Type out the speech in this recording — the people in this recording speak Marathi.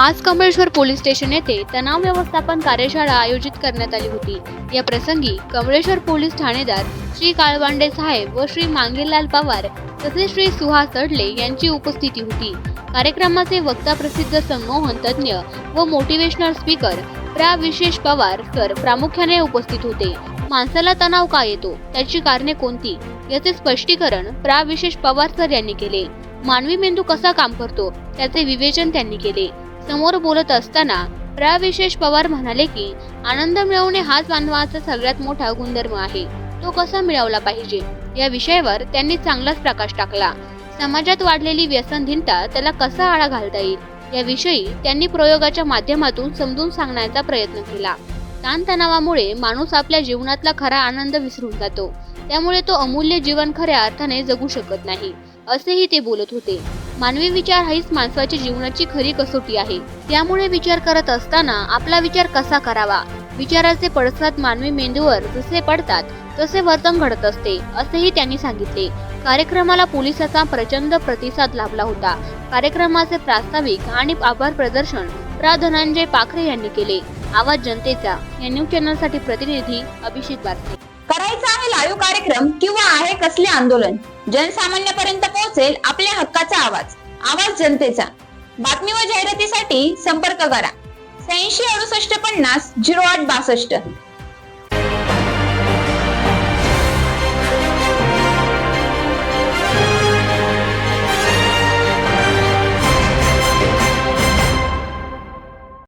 आज कमळेश्वर पोलीस स्टेशन येथे तणाव व्यवस्थापन कार्यशाळा आयोजित करण्यात आली होती. या प्रसंगी कमळेश्वर पोलीस ठाणेदार श्री काळवांडे साहेब व श्री मांगेलाल पवार तसेच श्री सुहास तडले यांची उपस्थिती होती. कार्यक्रमाचे वक्ता प्रसिद्ध संमोहन तज्ज्ञ व मोटिवेशनल स्पीकर प्रा. विशेष पवार सर प्रामुख्याने उपस्थित होते. माणसाला तणाव का येतो? त्याची कारणे कोणती? याचे स्पष्टीकरण प्रा. विशेष पवार सर यांनी केले. मानवी मेंदू कसा काम करतो? त्याचे विवेचन त्यांनी केले. समोर बोलत असताना प्रा विशेष पवार म्हणाले की आनंद मिळवणे हाच मानवाचा सगळ्यात मोठा गुणधर्म आहे. तो कसा मिळवला पाहिजे? या विषयावर त्यांनी चांगलाच प्रकाश टाकला. समाजात वाढलेली व्यसनधीनता त्याला कसा आळा घालता येईल? याविषयी त्यांनी प्रयोगाच्या माध्यमातून समजून सांगण्याचा प्रयत्न केला. ताणतणावामुळे माणूस आपल्या जीवनातला खरा आनंद विसरून जातो. त्यामुळे तो अमूल्य जीवन खऱ्या अर्थाने जगू शकत नाही असेही ते बोलत होते. मानवी विचार हीच माणसाच्या जीवनाची खरी कसोटी आहे. त्यामुळे विचार करत असताना आपला विचार कसा करावा? विचाराचे पडसाद मानवी मेंदूवर जसे पडतात तसे वर्तन घडत असते असेही त्यांनी सांगितले. कार्यक्रमाला पोलिसांचा प्रचंड प्रतिसाद लाभला होता. कार्यक्रमाचे प्रास्ताविक आणि आभार प्रदर्शन प्रा. धनंजय पाखरे यांनी केले. आवाज जनतेचा या न्यूज चॅनलसाठी प्रतिनिधी अभिषेक बारसे. करायचा आहे लाईव्ह कार्यक्रम किंवा आहे कसले आंदोलन? जनसामान्यापर्यंत पोहोचेल आपल्या हक्काचा आवाज. आवाज जनतेचा. बातमी व जाहिरातीसाठी संपर्क करा. शहाऐंशी अडुसष्ट पन्नास झिरो आठ बासष्ट.